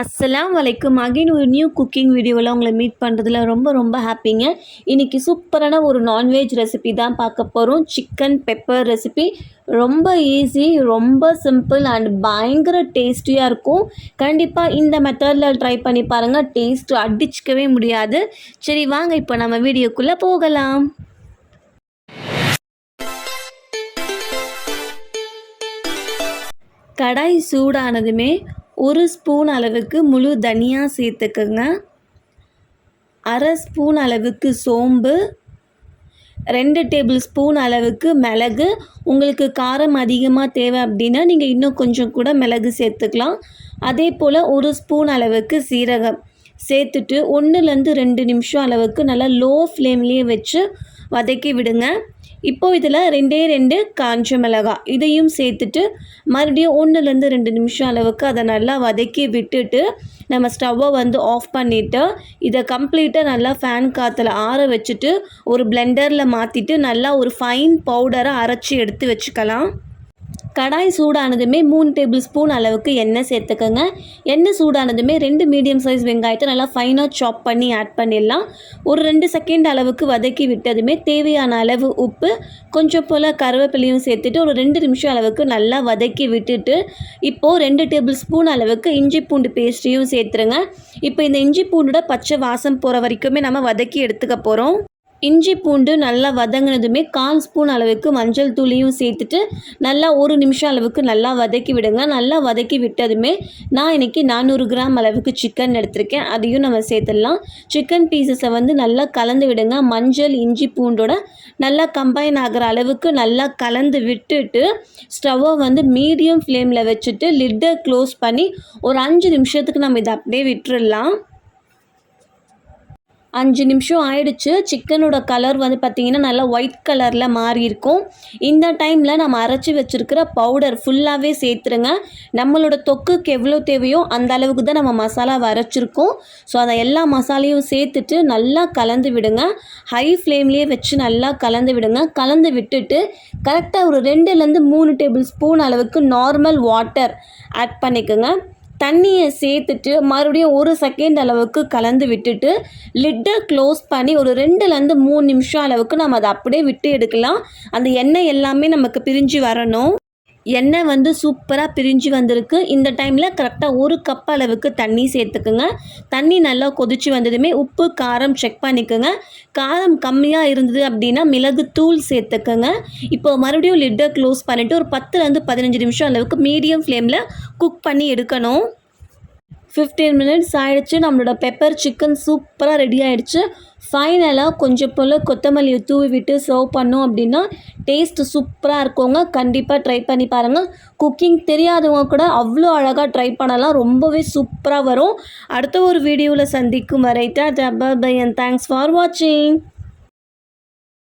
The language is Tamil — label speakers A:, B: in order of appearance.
A: அஸ்லாம் வலைக்கும் அகைன் ஒரு நியூ குக்கிங் வீடியோவில் உங்களை மீட் பண்ணுறதுல ரொம்ப ரொம்ப ஹாப்பிங்க இன்றைக்கி சூப்பரான ஒரு நான்வெஜ் ரெசிபி தான் பார்க்க போகிறோம் சிக்கன் பெப்பர் ரெசிபி ரொம்ப ஈஸி ரொம்ப சிம்பிள் அண்ட் பயங்கர டேஸ்டியாக இருக்கும். கண்டிப்பாக இந்த மெத்தடில் ட்ரை பண்ணி பாருங்கள் டேஸ்ட்டு அடிச்சிக்கவே முடியாது. சரி வாங்க இப்போ நம்ம வீடியோக்குள்ளே போகலாம். கடாய் சூடானதுமே ஒரு ஸ்பூன் அளவுக்கு முழு தனியா சேர்த்துக்குங்க. அரை ஸ்பூன் அளவுக்கு சோம்பு. ரெண்டு டேபிள் ஸ்பூன் அளவுக்கு மிளகு. உங்களுக்கு காரம் அதிகமாக தேவை அப்படின்னா நீங்கள் இன்னும் கொஞ்சம் கூட மிளகு சேர்த்துக்கலாம். அதே போல் ஒரு ஸ்பூன் அளவுக்கு சீரகம் சேர்த்துட்டு ஒன்றுலேருந்து ரெண்டு நிமிஷம் அளவுக்கு நல்லா லோ ஃப்ளேம்லேயே வச்சு வதக்கி விடுங்க. இப்போது இதில் ரெண்டே ரெண்டு காஞ்ச மிளகாய் இதையும் சேர்த்துட்டு மறுபடியும் ஒன்றுலேருந்து ரெண்டு நிமிஷம் அளவுக்கு அதை நல்லா வதக்கி விட்டுட்டு நம்ம ஸ்டவ்வை வந்து ஆஃப் பண்ணிவிட்டு இதை கம்ப்ளீட்டாக நல்லா ஃபேன் காற்றுல ஆற வச்சுட்டு ஒரு பிளெண்டரில் மாற்றிட்டு நல்லா ஒரு ஃபைன் பவுடரை அரைச்சி எடுத்து வச்சுக்கலாம். கடாய் சூடானதுமே மூணு டேபிள் ஸ்பூன் அளவுக்கு எண்ணெய் சேர்த்துக்கோங்க. எண்ணெய் சூடானதுமே ரெண்டு மீடியம் சைஸ் வெங்காயத்தை நல்லா ஃபைனாக சாப் பண்ணி ஆட் பண்ணிடலாம். ஒரு ரெண்டு செகண்ட் அளவுக்கு வதக்கி விட்டதுமே தேவையான அளவு உப்பு கொஞ்சம் போல் கருவேப்பிலையும் சேர்த்துட்டு ஒரு ரெண்டு நிமிஷம் அளவுக்கு நல்லா வதக்கி விட்டுட்டு இப்போது ரெண்டு டேபிள் ஸ்பூன் அளவுக்கு இஞ்சி பூண்டு பேஸ்ட்டையும் சேர்த்துருங்க. இப்போ இந்த இஞ்சி பூண்டோட பச்சை வாசம் போகிற வரைக்குமே நம்ம வதக்கி எடுத்துக்க போகிறோம் இஞ்சி பூண்டு நல்லா வதங்கினதுமே கால் ஸ்பூன் அளவுக்கு மஞ்சள் தூளியும் சேர்த்துட்டு நல்லா ஒரு நிமிஷம் அளவுக்கு நல்லா வதக்கி விடுங்க. நல்லா வதக்கி விட்டதுமே நான் இன்றைக்கி நானூறு கிராம் அளவுக்கு சிக்கன் எடுத்திருக்கேன். அதையும் நம்ம சேர்த்துடலாம். சிக்கன் பீசஸை வந்து நல்லா கலந்து விடுங்க. மஞ்சள் இஞ்சி பூண்டோட நல்லா கம்பைன் ஆகிற அளவுக்கு நல்லா கலந்து விட்டுட்டு ஸ்டவ்வை வந்து மீடியம் ஃப்ளேமில் வச்சுட்டு லிட்டை க்ளோஸ் பண்ணி ஒரு அஞ்சு நிமிஷத்துக்கு நம்ம இதை அப்படியே விட்டுடலாம் அஞ்சு நிமிஷம் ஆயிடுச்சு. சிக்கனோட கலர் வந்து பார்த்திங்கன்னா நல்லா ஒயிட் கலரில் மாறி இருக்கும். இந்த டைமில் நம்ம அரைச்சி வச்சுருக்கிற பவுடர் ஃபுல்லாகவே சேர்த்துருங்க. நம்மளோட தொக்குக்கு எவ்வளோ தேவையோ அந்த அளவுக்கு தான் நம்ம மசாலாவை அரைச்சிருக்கோம். ஸோ அதை எல்லா மசாலையும் சேர்த்துட்டு நல்லா கலந்து விடுங்க. ஹை ஃப்ளேம்லேயே வச்சு நல்லா கலந்து விடுங்க. கலந்து விட்டுட்டு கரெக்டாக ஒரு ரெண்டுலேருந்து மூணு டேபிள் ஸ்பூன் அளவுக்கு நார்மல் வாட்டர் ஆட் பண்ணிக்கோங்க. தண்ணியை சேர்த்துட்டு மறுபடியும் ஒரு செகண்ட் அளவுக்கு கலந்து விட்டுட்டு லிட்டை க்ளோஸ் பண்ணி ஒரு ரெண்டுலேருந்து மூணு நிமிஷம் அளவுக்கு நம்ம அதை அப்படியே விட்டு எடுக்கலாம். அந்த எண்ணெய் எல்லாமே நமக்கு பிரிஞ்சு வரணும். எண்ணெய் வந்து சூப்பராக பிரிஞ்சு வந்திருக்கு. இந்த டைமில் கரெக்டாக ஒரு கப் அளவுக்கு தண்ணி சேர்த்துக்குங்க. தண்ணி நல்லா கொதிச்சு வந்ததுமே உப்பு காரம் செக் பண்ணிக்கோங்க. காரம் கம்மியாக இருந்தது அப்படின்னா மிளகு தூள் சேர்த்துக்கோங்க. இப்போ மறுபடியும் லிட்டை க்ளோஸ் பண்ணிவிட்டு ஒரு பத்துலேருந்து பதினஞ்சு நிமிஷம் அளவுக்கு மீடியம் ஃப்ளேமில் குக் பண்ணி எடுக்கணும். ஃபிஃப்டீன் மினிட்ஸ் ஆகிடுச்சு நம்மளோட பெப்பர் சிக்கன் சூப்பராக ரெடி ஆகிடுச்சு ஃபைனலாக கொஞ்சம் போல் கொத்தமல்லியை தூவி விட்டு சர்வ் பண்ணோம் அப்படின்னா டேஸ்ட்டு சூப்பராக இருக்குங்க. கண்டிப்பாக ட்ரை பண்ணி பாருங்கள் குக்கிங் தெரியாதவங்க கூட அவ்வளோ அழகாக ட்ரை பண்ணலாம். ரொம்பவே சூப்பராக வரும். அடுத்த ஒரு வீடியோவில் சந்திக்கும் வரைட்டா டப்பா பை அண்ட் தேங்க்ஸ் ஃபார் வாட்சிங்